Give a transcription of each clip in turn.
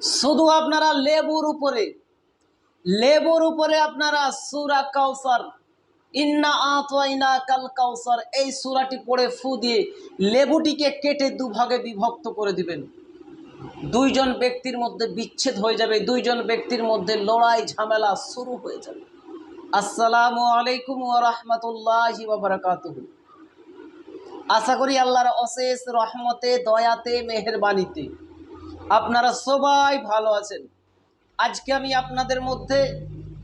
শুধু আপনারা লেবুর উপরে লেবুর উপরে আপনারা সুরা কাউসার ইন্না আতওয়াইনা কাল কাউসার এই সুরাটি পড়ে ফু দিয়ে লেবুটিকে কেটে দুভাগে বিভক্ত করে দিবেন। দুইজন ব্যক্তির মধ্যে বিচ্ছেদ হয়ে যাবে, দুইজন ব্যক্তির মধ্যে লড়াই ঝামেলা শুরু হয়ে যাবে। আসসালামু আলাইকুম ওয়া রাহমাতুল্লাহি ওয়া বারাকাতুহু। আশা করি আল্লাহর অশেষ রহমতে, দয়াতে, মেহেরবানিতে আপনারা সবাই ভালো আছেন আজকে আমি আপনাদের মধ্যে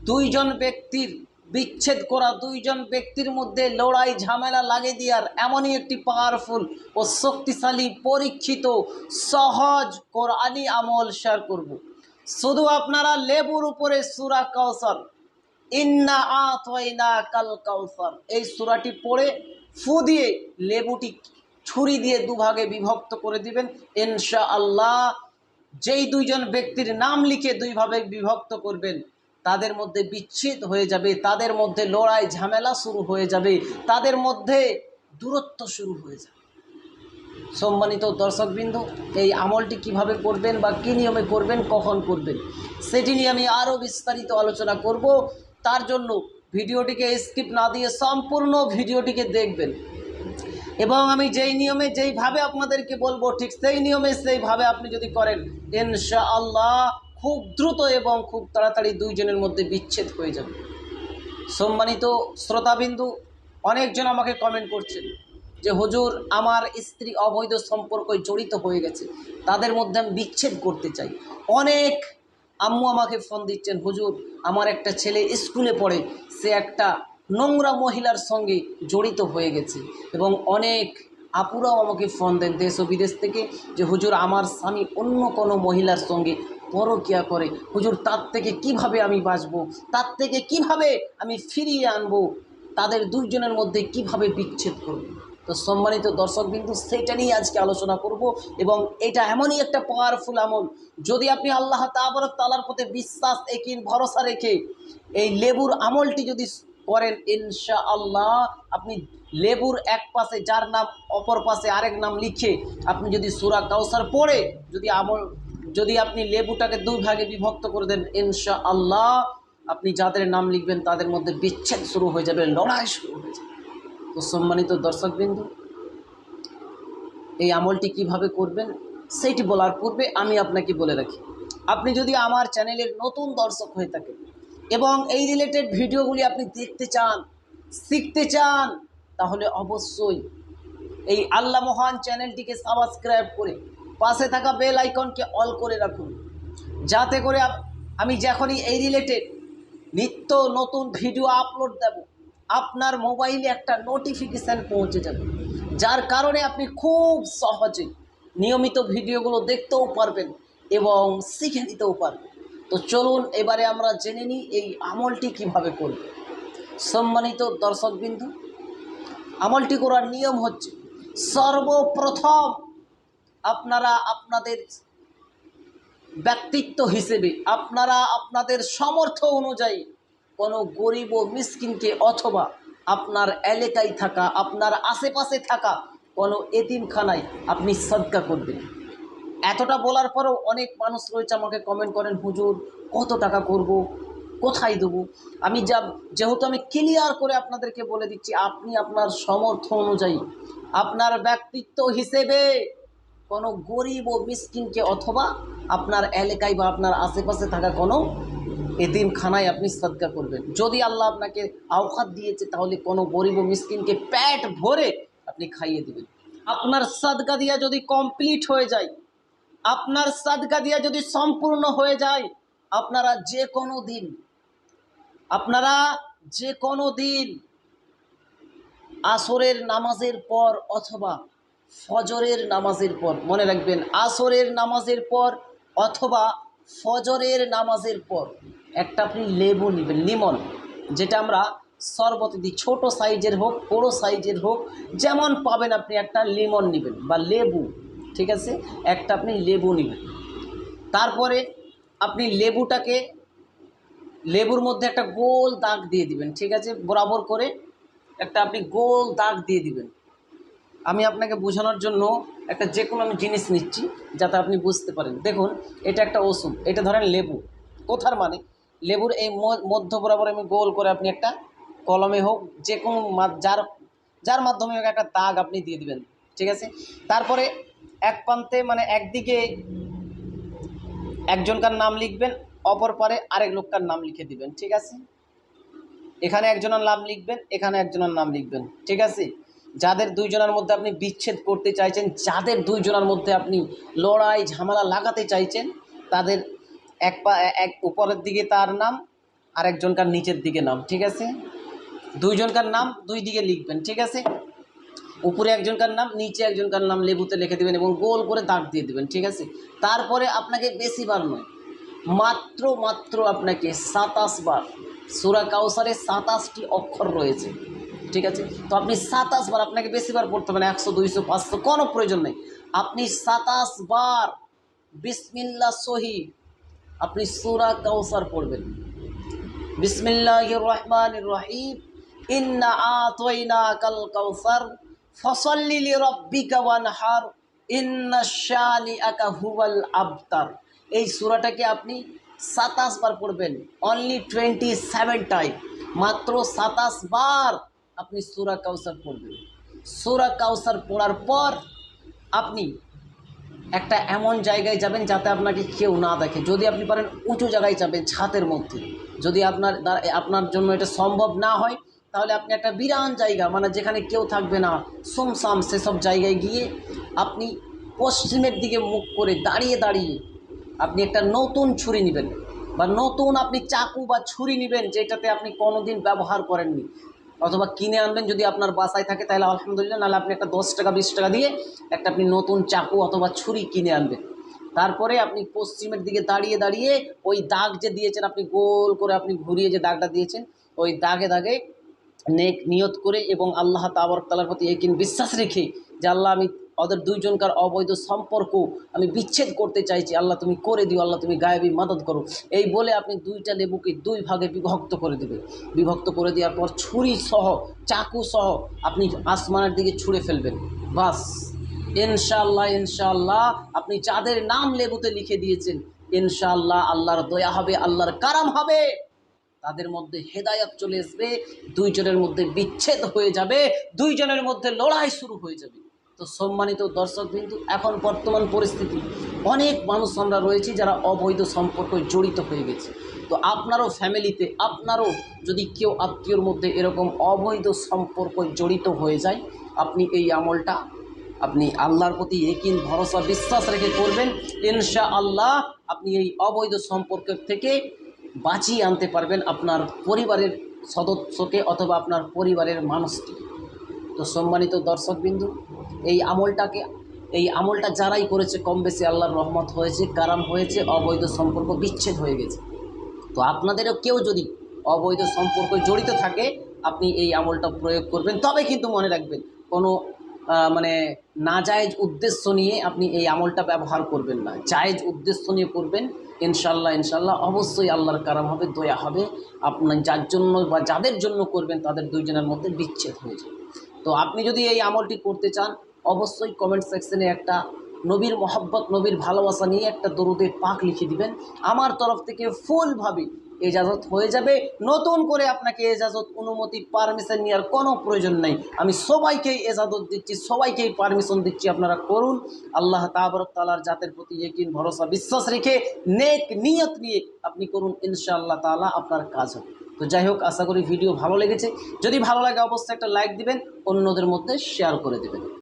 দুইজন ব্যক্তির বিচ্ছেদ করা, দুইজন ব্যক্তির মধ্যে লড়াই ঝামেলা লাগিয়ে দেওয়ার এমনই একটি পাওয়ারফুল ও শক্তিশালী, পরীক্ষিত, সহজ কোরআনি আমল শেয়ার করব। শুধু আপনারা লেবুর উপরে সুরা কাউসার ইন্না আতওয়াইনা কাল কাউসার এই সুরাটি পড়ে ফু দিয়ে লেবুটি ছুরি দিয়ে দুভাগে বিভক্ত করে দিবেন ইনশা আল্লাহ যেই দুইজন ব্যক্তির নাম লিখে দুইভাবে বিভক্ত করবেন, তাদের মধ্যে বিচ্ছেদ হয়ে যাবে, তাদের মধ্যে লড়াই ঝামেলা শুরু হয়ে যাবে, তাদের মধ্যে দূরত্ব শুরু হয়ে যাবে। সম্মানিত দর্শকবৃন্দ, এই আমলটি কীভাবে করবেন বা কী নিয়মে করবেন, কখন করবেন, সেটি নিয়ে আমি আরও বিস্তারিত আলোচনা করব। তার জন্য ভিডিওটিকে স্কিপ না দিয়ে সম্পূর্ণ ভিডিওটিকে দেখবেন। এবং আমি যেই নিয়মে, যেইভাবে আপনাদেরকে বলব, ঠিক সেই নিয়মে, সেইভাবে আপনি যদি করেন ইনশা আল্লাহ খুব দ্রুত এবং খুব তাড়াতাড়ি দুইজনের মধ্যে বিচ্ছেদ হয়ে যাবে। সম্মানিত শ্রোতাবিন্দু, অনেকজন আমাকে কমেন্ট করছেন যে, হুজুর, আমার স্ত্রী অবৈধ সম্পর্ক জড়িত হয়ে গেছে। তাদের মধ্যে আমি বিচ্ছেদ করতে চাই। অনেক আম্মু আমাকে ফোন দিচ্ছেন, হুজুর, আমার একটা ছেলে স্কুলে পড়ে, সে একটা নোংরা মহিলার সঙ্গে জড়িত হয়ে গেছে। এবং অনেক আপুরাও আমাকে ফোন দেন দেশ ও বিদেশ থেকে যে, হুজুর, আমার স্বামী অন্য কোনো মহিলার সঙ্গে পরকিয়া করে। হুজুর, তার থেকে কীভাবে আমি বাঁচবো? তার থেকে কীভাবে আমি ফিরিয়ে আনব? তাদের দুইজনের মধ্যে কীভাবে বিচ্ছেদ করব? তো সম্মানিত দর্শকবিন্দু, সেইটা নিয়ে আজকে আলোচনা করব এবং এটা এমনই একটা পাওয়ারফুল আমল। যদি আপনি আল্লাহ তাবরক তালার প্রতি বিশ্বাস, একিন, ভরসা রেখে এই লেবুর আমলটি যদি করেন ইনশা আল্লাহ আপনি লেবুর এক পাশে, যার নাম অপর পাশে আরেক নাম লিখে আপনি যদি সুরা কাউসার পড়ে, যদি আমল, যদি আপনি লেবুটাকে দুই ভাগে বিভক্ত করে দেন ইনশা আল্লাহ আপনি যাদের নাম লিখবেন তাদের মধ্যে বিচ্ছেদ শুরু হয়ে যাবে, লড়াই শুরু হয়ে যাবে। তো সম্মানিত দর্শকবৃন্দু, এই আমলটি কীভাবে করবেন সেইটি বলার পূর্বে আমি আপনাকে বলে রাখি। আপনি যদি আমার চ্যানেলের নতুন দর্শক হয়ে থাকেন এবং এই রিলেটেড ভিডিওগুলি আপনি দেখতে চান, শিখতে চান, তাহলে অবশ্যই এই আল্লাহ মহান চ্যানেলটিকে সাবস্ক্রাইব করে পাশে থাকা বেল আইকনকে অল করে রাখুন। যাতে করে আমি যখনই এই রিলেটেড নিত্য নতুন ভিডিও আপলোড দেব, আপনার মোবাইলে একটা নোটিফিকেশান পৌঁছে যাবে। যার কারণে আপনি খুব সহজে নিয়মিত ভিডিওগুলো দেখতেও পারবেন এবং শিখে নিতেও পারবেন। তো চলুন এবারে আমরা জেনে নিই এই আমলটি কীভাবে করব। সম্মানিত দর্শকবিন্দু আমলটি করার নিয়ম হচ্ছে, সর্বপ্রথম আপনারা আপনাদের ব্যক্তিত্ব হিসেবে, আপনারা আপনাদের সামর্থ্য অনুযায়ী কোনো গরিব ও মিসকিনকে অথবা আপনার এলাকায় থাকা, আপনার আশেপাশে থাকা কোনো এতিমখানায় আপনি সদকা করবেন। এতটা বলার পরেও অনেক মানুষ রয়েছে আমাকে কমেন্ট করেন, হুজুর, কত টাকা করব? কোথায় দেবো? আমি যা, যেহেতু আমি ক্লিয়ার করে আপনাদেরকে বলে দিচ্ছি, আপনি আপনার সামর্থ্য অনুযায়ী, আপনার ব্যক্তিত্ব হিসেবে কোনো গরিব ও মিসকিনকে অথবা আপনার এলাকায় বা আপনার আশেপাশে থাকা কোনো এতিমখানায় আপনি সদকা করবেন। যদি আল্লাহ আপনাকে আওকাত দিয়েছে, তাহলে কোনো গরিব ও মিসকিনকে প্যাট ভরে আপনি খাইয়ে দেবেন। আপনার সদকা দিয়া যদি কমপ্লিট হয়ে যায় আপনার সাদকা দিয়া যদি সম্পূর্ণ হয়ে যায়, আপনারা যে কোনো দিন, আপনারা যে কোনো দিন আসরের নামাজের পর অথবা ফজরের নামাজের পর, মনে রাখবেন, আসরের নামাজের পর অথবা ফজরের নামাজের পর একটা আপনি লেবু নেবেন, লিমন, যেটা আমরা শরবত দিই, ছোটো সাইজের হোক, বড়ো সাইজের হোক, যেমন পাবেন আপনি একটা লিমন নেবেন বা লেবু। ঠিক আছে? একটা আপনি লেবু নেবেন। তারপরে আপনি লেবুটাকে, লেবুর মধ্যে একটা গোল দাগ দিয়ে দিবেন, ঠিক আছে? বরাবর করে একটা আপনি গোল দাগ দিয়ে দিবেন। আমি আপনাকে বোঝানোর জন্য একটা যে কোনো আমি জিনিস নিচ্ছি, যাতে আপনি বুঝতে পারেন। দেখুন, এটা একটা ওষুধ, এটা ধরেন লেবু। কোথার মানে? লেবুর এই মধ্য বরাবর আমি গোল করে আপনি একটা কলমে হোক যে কোনো যার যার মাধ্যমে হোক একটা দাগ আপনি দিয়ে দিবেন, ঠিক আছে? তারপরে এক প্রান্তে মানে একদিকে একজনকার নাম লিখবেন, অপর পারে আরেক লোকটার নাম লিখে দিবেন, ঠিক আছে? এখানে একজনের নাম লিখবেন, এখানে একজনের নাম লিখবেন, ঠিক আছে? যাদের দুইজনের মধ্যে আপনি বিচ্ছেদ করতে চাইছেন, যাদের দুইজনের মধ্যে আপনি লড়াই, ঝামেলা লাগাতে চাইছেন, তাদের এক পা, এক উপরের দিকে তার নাম আর একজনকার নিচের দিকে নাম, ঠিক আছে? দুইজনকার নাম দুই দিকে লিখবেন, ঠিক আছে? উপরে একজনকার নাম, নিচে একজনকার নাম লেবুতে লিখে দেবেন এবং গোল করে দাগ দিয়ে দেবেন, ঠিক আছে? তারপরে আপনাকে বেশি বার নয়, মাত্র মাত্র আপনাকে সাতাশ বার, সুরা কাউসারে সাতাশটি অক্ষর রয়েছে, ঠিক আছে? তো আপনি সাতাশ বার আপনাকে বেশি বার পড়তে হবে না, একশো, দুইশো, পাঁচশো, কোনো প্রয়োজন নেই। আপনি সাতাশ বার বিসমিল্লা সহি আপনি সুরা কাউসার পড়বেন। বিসমিল্লাহ রহমান রহিম। ইন্না আতয়না কাল কাউসার ফসল্লি রব্বিকা ওয়ানহার, ইন্না শানি আকা হুয়াল আবতার। এই সূরাটাকে আপনি সাতাশ বার পড়বেন। অনলি টোয়েন্টি সেভেন টাইম মাত্র সাতাশ বার আপনি সূরা কাউসার পড়বেন। সূরা কাউসার পড়ার পর আপনি একটা এমন জায়গায় যাবেন যাতে আপনাকে কেউ না দেখে। যদি আপনি পারেন উঁচু জায়গায় যাবেন, ছাদের মধ্যে। যদি আপনার আপনার জন্য এটা সম্ভব না হয় তাহলে আপনি একটা বিরান জায়গা মানে যেখানে কেউ থাকবে না, সুমসাম সেসব জায়গায় গিয়ে আপনি পশ্চিমের দিকে মুখ করে দাঁড়িয়ে দাঁড়িয়ে আপনি একটা নতুন ছুরি নেবেন। বা নতুন আপনি চাকু বা ছুরি নেবেন যেটাতে আপনি কোনোদিন ব্যবহার করেননি। অথবা কিনে আনবেন যদি আপনার বাসায় থাকে, তাহলে আলহামদুলিল্লাহ, নাহলে আপনি একটা দশ টাকা, বিশ টাকা দিয়ে একটা আপনি নতুন চাকু অথবা ছুরি কিনে আনবেন। তারপরে আপনি পশ্চিমের দিকে দাঁড়িয়ে দাঁড়িয়ে ওই দাগ যে দিয়েছেন, আপনি গোল করে আপনি ঘুরিয়ে যে দাগটা দিয়েছেন, ওই দাগে দাগে নেক নিয়ত করে এবং আল্লাহ তাবর তালার প্রতি একিন বিশ্বাস রেখে যে আল্লাহ আমি ওদের দুইজনকার অবৈধ সম্পর্ক আমি বিচ্ছেদ করতে চাইছি, আল্লাহ তুমি করে দিও, আল্লাহ তুমি গায়েবী মাদত করো। এই বলে আপনি দুইটা লেবুকে দুই ভাগে বিভক্ত করে দেবে বিভক্ত করে দেওয়ার পর ছুরি সহ, চাকু সহ আপনি আসমানের দিকে ছুঁড়ে ফেলবেন। বাস। ইনশাল্লাহ ইনশাল্লাহ আপনি যাদের নাম লেবুতে লিখে দিয়েছেন ইনশাল্লাহ আল্লাহর দয়া হবে, আল্লাহর কারাম হবে। তাদের মধ্যে হেদায়াত চলে আসবে, দুইজনের মধ্যে বিচ্ছেদ হয়ে যাবে, দুইজনের মধ্যে লড়াই শুরু হয়ে যাবে। তো সম্মানিত দর্শক বিন্দু, এখন বর্তমান পরিস্থিতি। অনেক মানুষ আমরা রয়েছি যারা অবৈধ সম্পর্ক জড়িত হয়ে গেছে। তো আপনারও ফ্যামিলিতে, আপনারও যদি কেউ আত্মীয়র মধ্যে এরকম অবৈধ সম্পর্ক জড়িত হয়ে যায়, আপনি এই আমলটা আপনি আল্লাহর প্রতি একিন ভরসা, বিশ্বাস রেখে করবেন। ইনশা আল্লাহ আপনি এই অবৈধ সম্পর্কের থেকে বাঁচিয়ে আনতে পারবেন আপনার পরিবারের সদস্যকে অথবা আপনার পরিবারের মানুষকে। তো সম্মানিত দর্শকবিন্দু, এই আমলটাকে, এই আমলটা যারাই করেছে, কম বেশি আল্লাহর রহমত হয়েছে, কারাম হয়েছে, অবৈধ সম্পর্ক বিচ্ছেদ হয়ে গেছে। তো আপনাদেরও কেউ যদি অবৈধ সম্পর্ক জড়িত থাকে, আপনি এই আমলটা প্রয়োগ করবেন। তবে কিন্তু মনে রাখবেন, কোনো মানে নাজায়েজ উদ্দেশ্য নিয়ে আপনি এই আমলটা ব্যবহার করবেন না। জায়েজ উদ্দেশ্য নিয়ে করবেন ইনশাল্লাহ ইনশাল্লাহ। অবশ্যই আল্লাহর কারাম হবে, দয়া হবে। আপনার যার জন্য বা যাদের জন্য করবেন, তাদের দুইজনের মধ্যে বিচ্ছেদ হয়ে যাবে। তো আপনি যদি এই আমলটি করতে চান, অবশ্যই কমেন্ট সেকশনে একটা নবীর মহব্বত, নবীর ভালোবাসা নিয়ে একটা দরুদের পাক লিখে দিবেন। আমার তরফ থেকে ফুলভাবে এজাজত হয়ে যাবে। নতুন করে আপনাকে এজাজত অনুমতি পারমিশন নেওয়ার কোনো প্রয়োজন নেই। আমি সবাইকেই এজাজত দিচ্ছি, সবাইকেই পারমিশন দিচ্ছি, আপনারা করুন। আল্লাহ তাবরক তালার জাতের প্রতি একিন ভরসা, বিশ্বাস রেখে নেক নিয়ত নিয়ে আপনি করুন, ইনশাআল্লাহ তাআলা আপনার কাজ হবে। তো যাই হোক, আশা করি ভিডিও ভালো লেগেছে। যদি ভালো লাগে, অবশ্যই একটা লাইক দিবেন, অন্যদের মধ্যে শেয়ার করে দেবেন।